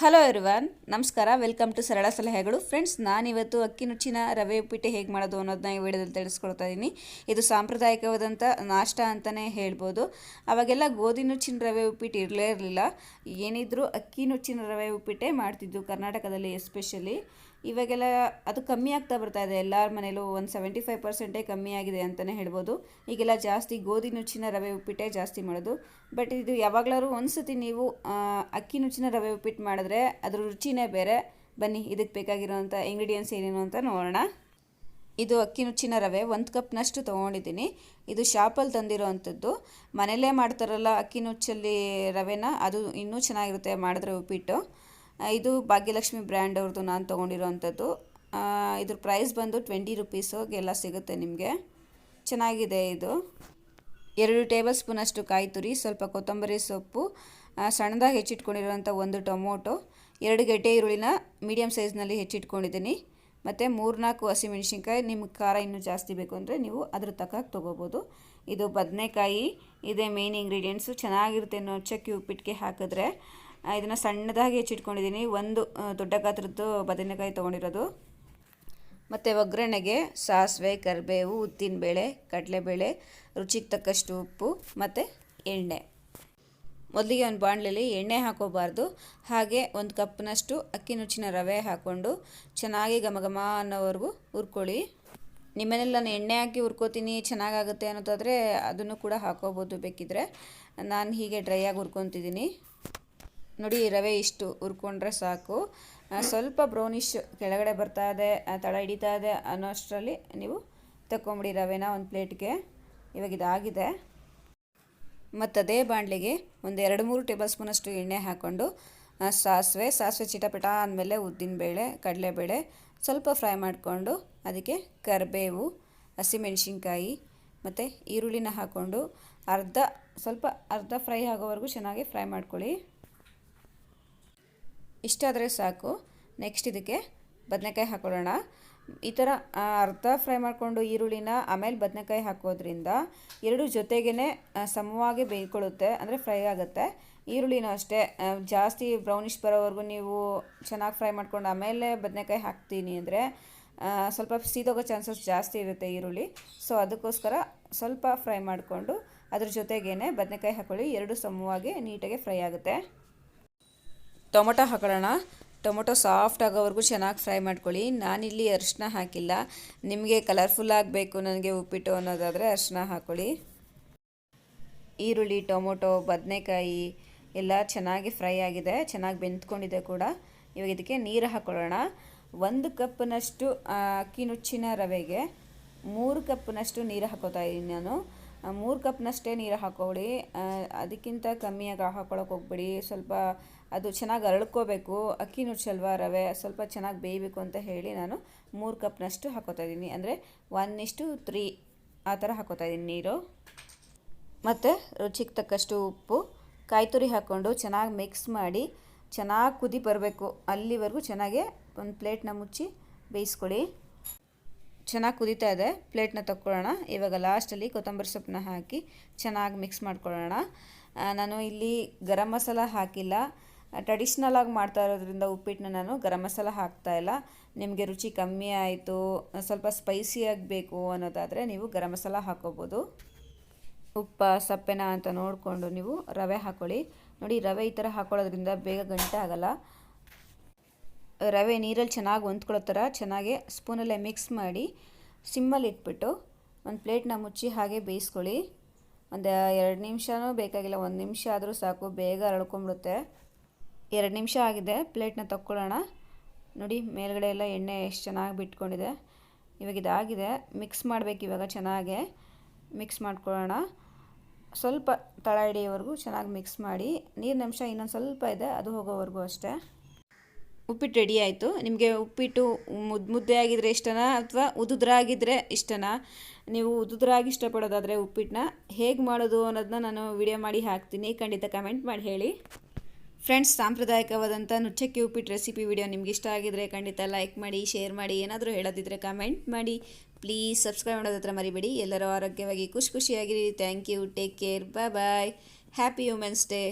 Hello everyone ನಮಸ್ಕಾರ welcome to ಸರಳ ಸಲಹೆಗಳು. ಫ್ರೆಂಡ್ಸ್ ನಾನಿವತ್ತು ಅಕ್ಕಿ ನುಚ್ಚಿನ ರವೆ ಉಪ್ಪಿಟ್ಟು ಹೇಗೆ ಮಾಡೋದು ಅನ್ನೋದನ್ನ ಈ ವಿಡಿಯೋದಲ್ಲಿ ತಿಳಿಸ್ಕೊಡ್ತಾ ಇದ್ದೀನಿ ಇದು ಸಾಂಪ್ರದಾಯಿಕವಾದಂಥ ನಾಷ್ಟ ಅಂತಲೇ ಹೇಳ್ಬೋದು. ಅವಾಗೆಲ್ಲ ಗೋಧಿ ನುಚ್ಚಿನ ರವೆ ಉಪ್ಪಿಟ್ಟು ಇರಲೇ ಇರಲಿಲ್ಲ. ಏನಿದ್ರು ಅಕ್ಕಿ ನುಚ್ಚಿನ ರವೆ ಉಪ್ಪಿಟ್ಟೇ ಮಾಡ್ತಿದ್ದು ಕರ್ನಾಟಕದಲ್ಲಿ ಎಸ್ಪೆಷಲಿ ಇವಾಗೆಲ್ಲ ಅದು ಕಮ್ಮಿ ಆಗ್ತಾ ಬರ್ತಾ ಇದೆ. ಎಲ್ಲರ ಮನೇಲೂ ಒಂದು ಸೆವೆಂಟಿ ಫೈವ್ ಪರ್ಸೆಂಟೇ ಕಮ್ಮಿ ಆಗಿದೆ ಅಂತಲೇ ಹೇಳ್ಬೋದು. ಈಗೆಲ್ಲ ಜಾಸ್ತಿ ಗೋಧಿ ನುಚ್ಚಿನ ರವೆ ಉಪ್ಪಿಟ್ಟೇ ಜಾಸ್ತಿ ಮಾಡೋದು. ಬಟ್ ಇದು ಯಾವಾಗಲಾದ್ರೂ ಒಂದು ಸತಿ ನೀವು ಅಕ್ಕಿ ನುಚ್ಚಿನ ರವೆ ಉಪ್ಪಿಟ್ಟು ಮಾಡಿದ್ರೆ ಅದ್ರ ರುಚಿನೇ ಬೇರೆ. ಬನ್ನಿ ಇದಕ್ಕೆ ಬೇಕಾಗಿರೋಂಥ ಇಂಗ್ರೀಡಿಯೆಂಟ್ಸ್ ಏನೇನು ಅಂತ ನೋಡೋಣ. ಇದು ಅಕ್ಕಿ ನುಚ್ಚಿನ ರವೆ, ಒಂದು ಕಪ್ನಷ್ಟು ತೊಗೊಂಡಿದ್ದೀನಿ. ಇದು ಶಾಪಲ್ಲಿ ತಂದಿರೋವಂಥದ್ದು ಮನೆಯಲ್ಲೇ ಮಾಡ್ತಾರಲ್ಲ ಅಕ್ಕಿ ನುಚ್ಚಲ್ಲಿ ರವೆನ, ಅದು ಇನ್ನೂ ಚೆನ್ನಾಗಿರುತ್ತೆ ಮಾಡಿದ್ರೆ ಉಪ್ಪಿಟ್ಟು. ಇದು ಭಾಗ್ಯಲಕ್ಷ್ಮಿ ಬ್ರ್ಯಾಂಡ್ ಅವ್ರದ್ದು ನಾನು ತೊಗೊಂಡಿರೋವಂಥದ್ದು ಇದ್ರ ಪ್ರೈಸ್ ಬಂದು ಟ್ವೆಂಟಿ ರುಪೀಸೋಗೆಲ್ಲ ಸಿಗುತ್ತೆ ನಿಮಗೆ. ಚೆನ್ನಾಗಿದೆ ಇದು. ಎರಡು ಟೇಬಲ್ ಸ್ಪೂನಷ್ಟು ಕಾಯಿ ತುರಿ ಸ್ವಲ್ಪ ಕೊತ್ತಂಬರಿ ಸೊಪ್ಪು ಸಣ್ಣದಾಗಿ ಹೆಚ್ಚಿಟ್ಕೊಂಡಿರುವಂಥ ಒಂದು ಟೊಮೊಟೊ, ಎರಡು ಗೆಡ್ಡೆ ಈರುಳ್ಳಿನ ಮೀಡಿಯಮ್ ಸೈಜ್ನಲ್ಲಿ ಹೆಚ್ಚಿಟ್ಕೊಂಡಿದ್ದೀನಿ. ಮತ್ತು ಮೂರ್ನಾಲ್ಕು ಹಸಿಮೆಣ್ಸಿನ್ಕಾಯಿ, ನಿಮ್ಗೆ ಖಾರ ಇನ್ನೂ ಜಾಸ್ತಿ ಬೇಕು ಅಂದರೆ ನೀವು ಅದ್ರ ತಕ್ಕ ತೊಗೋಬೋದು. ಇದು ಬದನೆಕಾಯಿ, ಇದೇ ಮೇನ್ ಇಂಗ್ರೀಡಿಯೆಂಟ್ಸು ಚೆನ್ನಾಗಿರುತ್ತೆ ಅನ್ನೋ ಚಕ್ಕಿ ಉಪ್ಪಿಟ್ಟಿಗೆ ಹಾಕಿದ್ರೆ. ಇದನ್ನು ಸಣ್ಣದಾಗಿ ಹೆಚ್ಚಿಟ್ಕೊಂಡಿದ್ದೀನಿ. ಒಂದು ದೊಡ್ಡ ಗಾತ್ರದ್ದು ಬದನೆಕಾಯಿ ತೊಗೊಂಡಿರೋದು. ಮತ್ತು ಒಗ್ಗರಣೆಗೆ ಸಾಸಿವೆ, ಕರಿಬೇವು ಉದ್ದಿನಬೇಳೆ ಕಡಲೆಬೇಳೆ, ರುಚಿಗೆ ತಕ್ಕಷ್ಟು ಉಪ್ಪು ಮತ್ತು ಎಣ್ಣೆ. ಮೊದಲಿಗೆ ಒಂದು ಬಾಣಲೆಯಲ್ಲಿ ಎಣ್ಣೆ ಹಾಕೋಬಾರ್ದು. ಹಾಗೆ ಒಂದು ಕಪ್ನಷ್ಟು ಅಕ್ಕಿ ನುಚ್ಚಿನ ರವೆ ಹಾಕ್ಕೊಂಡು ಚೆನ್ನಾಗಿ ಘಮ ಘಮ ಅನ್ನೋವರೆಗೂ ಹುರ್ಕೊಳ್ಳಿ. ನಿಮ್ಮನೆಲ್ಲ ನಾನು ಎಣ್ಣೆ ಹಾಕಿ ಹುರ್ಕೋತೀನಿ, ಚೆನ್ನಾಗಾಗುತ್ತೆ ಅನ್ನೋದಾದರೆ ಅದನ್ನು ಕೂಡ ಹಾಕೋಬೋದು ಬೇಕಿದ್ರೆ. ನಾನು ಹೀಗೆ ಡ್ರೈ ಆಗಿ ಹುರ್ಕೊತಿದ್ದೀನಿ. ನೋಡಿ, ರವೆ ಇಷ್ಟು ಹುರ್ಕೊಂಡ್ರೆ ಸಾಕು. ಸ್ವಲ್ಪ ಬ್ರೌನಿಶ್ ಕೆಳಗಡೆ ಬರ್ತಾ ಇದೆ ತಳ ಹಿಡಿತಾ ಇದೆ ಅನ್ನೋ ಅಷ್ಟರಲ್ಲಿ ನೀವು ತಗೊಂಬಿಡಿ ರವೆನ ಒಂದು ಪ್ಲೇಟ್ಗೆ. ಇವಾಗ ಇದಾಗಿದೆ. ಮತ್ತು ಅದೇ ಬಾಣಲೆಗೆ ಒಂದು ಎರಡು ಮೂರು ಟೇಬಲ್ ಸ್ಪೂನಷ್ಟು ಎಣ್ಣೆ ಹಾಕ್ಕೊಂಡು ಸಾಸಿವೆ ಸಾಸಿವೆ ಚಿಟಪಟ ಆದಮೇಲೆ ಉದ್ದಿನಬೇಳೆ ಕಡಲೆಬೇಳೆ ಸ್ವಲ್ಪ ಫ್ರೈ ಮಾಡಿಕೊಂಡು ಅದಕ್ಕೆ ಕರಿಬೇವು, ಹಸಿಮೆಣ್ಸಿನ್ಕಾಯಿ ಮತ್ತು ಈರುಳ್ಳಿನ ಹಾಕ್ಕೊಂಡು ಅರ್ಧ, ಸ್ವಲ್ಪ ಅರ್ಧ ಫ್ರೈ ಆಗೋವರೆಗೂ ಚೆನ್ನಾಗಿ ಫ್ರೈ ಮಾಡ್ಕೊಳ್ಳಿ. ಇಷ್ಟಾದರೆ ಸಾಕು. ನೆಕ್ಸ್ಟ್ ಇದಕ್ಕೆ ಬದನೆಕಾಯಿ ಹಾಕೊಳ್ಳೋಣ. ಈ ಥರ ಅರ್ಧ ಫ್ರೈ ಮಾಡಿಕೊಂಡು ಈರುಳ್ಳಿನ ಆಮೇಲೆ ಬದನೆಕಾಯಿ ಹಾಕೋದ್ರಿಂದ ಎರಡು ಜೊತೆಗೇ ಸಮವಾಗಿ ಬೇಯ್ಕೊಳ್ಳುತ್ತೆ, ಅಂದರೆ ಫ್ರೈ ಆಗುತ್ತೆ. ಈರುಳ್ಳಿನೂ ಅಷ್ಟೇ ಜಾಸ್ತಿ ಬ್ರೌನಿಷ್ ಬರೋವರೆಗೂ ನೀವು ಚೆನ್ನಾಗಿ ಫ್ರೈ ಮಾಡ್ಕೊಂಡು ಆಮೇಲೆ ಬದನೆಕಾಯಿ ಹಾಕ್ತೀನಿ ಅಂದರೆ ಸ್ವಲ್ಪ ಸೀದೋಗೋ ಚಾನ್ಸಸ್ ಜಾಸ್ತಿ ಇರುತ್ತೆ ಈರುಳ್ಳಿ. ಸೊ ಅದಕ್ಕೋಸ್ಕರ ಸ್ವಲ್ಪ ಫ್ರೈ ಮಾಡಿಕೊಂಡು ಅದ್ರ ಜೊತೆಗೇ ಬದನೆಕಾಯಿ ಹಾಕೊಳ್ಳಿ. ಎರಡು ಸಮವಾಗಿ ನೀಟಾಗಿ ಫ್ರೈ ಆಗುತ್ತೆ. ಟೊಮೊಟೊ ಹಾಕೊಳ್ಳೋಣ. ಟೊಮೊಟೊ ಸಾಫ್ಟ್ ಆಗೋವರೆಗೂ ಚೆನ್ನಾಗಿ ಫ್ರೈ ಮಾಡ್ಕೊಳ್ಳಿ. ನಾನಿಲ್ಲಿ ಅರಿಶಿನ ಹಾಕಿಲ್ಲ. ನಿಮಗೆ ಕಲರ್ಫುಲ್ ಆಗಬೇಕು ನನಗೆ ಉಪ್ಪಿಟ್ಟು ಅನ್ನೋದಾದರೆ ಅರಿಶಿನ ಹಾಕ್ಕೊಳ್ಳಿ ಈರುಳ್ಳಿ, ಟೊಮೊಟೊ, ಬದನೆಕಾಯಿ ಎಲ್ಲ ಚೆನ್ನಾಗಿ ಫ್ರೈ ಆಗಿದೆ. ಚೆನ್ನಾಗಿ ಬೆಂದ್ಕೊಂಡಿದೆ ಕೂಡ. ಇವಾಗ ಇದಕ್ಕೆ ನೀರು ಹಾಕೊಳ್ಳೋಣ. ಒಂದು ಕಪ್ನಷ್ಟು ಅಕ್ಕಿ ನುಚ್ಚಿನ ರವೆಗೆ ಮೂರು ಕಪ್ನಷ್ಟು ನೀರು ಹಾಕೋತಾ ಇದ್ದೀನಿ ನಾನು. ಮೂರು ಕಪ್ನಷ್ಟೇ ನೀರು ಹಾಕೊಳ್ಳಿ. ಅದಕ್ಕಿಂತ ಕಮ್ಮಿಯಾಗಿ ಹಾಕೊಳ್ಳೋಕೆ ಹೋಗ್ಬೇಡಿ. ಸ್ವಲ್ಪ ಅದು ಚೆನ್ನಾಗಿ ಅರಳ್ಕೋಬೇಕು. ಅಕ್ಕಿ ನುಚ್ಚಲ್ವಾ ರವೆ? ಸ್ವಲ್ಪ ಚೆನ್ನಾಗಿ ಬೇಯಬೇಕು ಅಂತ ಹೇಳಿ ನಾನು ಮೂರು ಕಪ್ನಷ್ಟು ಹಾಕೋತಾ ಇದ್ದೀನಿ. ಅಂದರೆ ಒನ್ ಇಷ್ಟು ತ್ರೀ ಆ ಥರ ಹಾಕೋತಾ ಇದ್ದೀನಿ ನೀರು. ಮತ್ತು ರುಚಿಗೆ ತಕ್ಕಷ್ಟು ಉಪ್ಪು. ಕಾಯಿ ತುರಿ ಹಾಕ್ಕೊಂಡು ಚೆನ್ನಾಗಿ ಮಿಕ್ಸ್ ಮಾಡಿ ಚೆನ್ನಾಗಿ ಕುದಿ ಬರಬೇಕು. ಅಲ್ಲಿವರೆಗೂ ಚೆನ್ನಾಗೆ ಒಂದು ಪ್ಲೇಟ್ನ ಮುಚ್ಚಿ ಬೇಯಿಸ್ಕೊಳ್ಳಿ. ಚೆನ್ನಾಗಿ ಕುದೀತಾ ಇದೆ. ಪ್ಲೇಟ್ನ ತಕ್ಕೊಳ್ಳೋಣ. ಇವಾಗ ಲಾಸ್ಟಲ್ಲಿ ಕೊತ್ತಂಬರಿ ಸೊಪ್ಪನ್ನ ಹಾಕಿ ಚೆನ್ನಾಗಿ ಮಿಕ್ಸ್ ಮಾಡ್ಕೊಳ್ಳೋಣ. ನಾನು ಇಲ್ಲಿ ಗರಂ ಮಸಾಲ ಹಾಕಿಲ್ಲ. ಟ್ರೆಡಿಷ್ನಲ್ ಆಗಿ ಮಾಡ್ತಾ ಇರೋದ್ರಿಂದ ಉಪ್ಪಿಟ್ಟನ್ನ ನಾನು ಗರಂ ಮಸಾಲ ಹಾಕ್ತಾ ಇಲ್ಲ. ನಿಮಗೆ ರುಚಿ ಕಮ್ಮಿ ಆಯಿತು, ಸ್ವಲ್ಪ ಸ್ಪೈಸಿಯಾಗಿ ಬೇಕು ಅನ್ನೋದಾದರೆ ನೀವು ಗರಂ ಮಸಾಲ ಹಾಕೋಬೋದು. ಉಪ್ಪ, ಸಪ್ಪೆನ ಅಂತ ನೋಡಿಕೊಂಡು ನೀವು ರವೆ ಹಾಕ್ಕೊಳ್ಳಿ ನೋಡಿ, ರವೆ ಈ ಥರ ಹಾಕೊಳ್ಳೋದ್ರಿಂದ ಬೇಗ ಗಂಟೆ ಆಗಲ್ಲ. ರವೆ ನೀರಲ್ಲಿ ಚೆನ್ನಾಗಿ ಹೊಂದ್ಕೊಳ್ಳೋ ಥರ ಚೆನ್ನಾಗಿ ಸ್ಪೂನಲ್ಲೇ ಮಿಕ್ಸ್ ಮಾಡಿ ಸಿಮ್ಮಲ್ಲಿ ಇಟ್ಬಿಟ್ಟು ಒಂದು ಪ್ಲೇಟ್ನ ಮುಚ್ಚಿ ಹಾಗೆ ಬೇಯಿಸ್ಕೊಳ್ಳಿ. ಒಂದು ಎರಡು ನಿಮಿಷನೂ ಬೇಕಾಗಿಲ್ಲ, ಒಂದು ನಿಮಿಷ ಆದರೂ ಸಾಕು, ಬೇಗ ಅರಳ್ಕೊಂಬಿಡುತ್ತೆ ಎರಡು ನಿಮಿಷ ಆಗಿದೆ, ಪ್ಲೇಟ್ನ ತಕ್ಕೊಳ್ಳೋಣ. ನೋಡಿ, ಮೇಲ್ಗಡೆ ಎಲ್ಲ ಎಣ್ಣೆ ಎಷ್ಟು ಚೆನ್ನಾಗಿ ಬಿಟ್ಕೊಂಡಿದೆ. ಇವಾಗ ಇದಾಗಿದೆ. ಮಿಕ್ಸ್ ಮಾಡಬೇಕು ಇವಾಗ ಚೆನ್ನಾಗೆ. ಮಿಕ್ಸ್ ಮಾಡ್ಕೊಳ್ಳೋಣ. ಸ್ವಲ್ಪ ತಳ ಹಿಡಿಯೋವರೆಗೂ ಚೆನ್ನಾಗಿ ಮಿಕ್ಸ್ ಮಾಡಿ. ನೀರಿನ ಅಂಶ ಇನ್ನೊಂದು ಸ್ವಲ್ಪ ಇದೆ, ಅದು ಹೋಗೋವರೆಗೂ ಅಷ್ಟೇ. ಉಪ್ಪಿಟ್ಟು ರೆಡಿ ಆಯಿತು. ನಿಮಗೆ ಉಪ್ಪಿಟ್ಟು ಮುದ್ ಮುದ್ದೆ ಆಗಿದ್ರೆ ಇಷ್ಟನಾ ಅಥವಾ ಉದುದ್ರಾಗಿದ್ದರೆ ಇಷ್ಟನಾ? ನೀವು ಉದುದ್ರಾಗಿ ಇಷ್ಟಪಡೋದಾದರೆ ಉಪ್ಪಿಟ್ಟನ್ನ ಹೇಗೆ ಮಾಡೋದು ಅನ್ನೋದನ್ನ ನಾನು ವಿಡಿಯೋ ಮಾಡಿ ಹಾಕ್ತೀನಿ. ಖಂಡಿತ ಕಮೆಂಟ್ ಮಾಡಿ ಹೇಳಿ. ಫ್ರೆಂಡ್ಸ್ ಸಾಂಪ್ರದಾಯಿಕವಾದಂಥ ನುಚ್ಚಕ್ಕಿ ಉಪ್ಪಿಟ್ಟು ರೆಸಿಪಿ ವಿಡಿಯೋ ನಿಮ್ಗೆ ಇಷ್ಟ ಆಗಿದ್ರೆ ಖಂಡಿತ ಲೈಕ್ ಮಾಡಿ ಶೇರ್ ಮಾಡಿ, ಏನಾದರೂ ಹೇಳೋದಿದ್ರೆ ಕಮೆಂಟ್ ಮಾಡಿ. ಪ್ಲೀಸ್ ಸಬ್ಸ್ಕ್ರೈಬ್ ಮಾಡೋದ್ರ ಹತ್ರ ಮರಿಬೇಡಿ. ಎಲ್ಲರೂ ಆರೋಗ್ಯವಾಗಿ ಖುಷಿ ಖುಷಿಯಾಗಿರಿ. Thank you take care bye bye happy women's day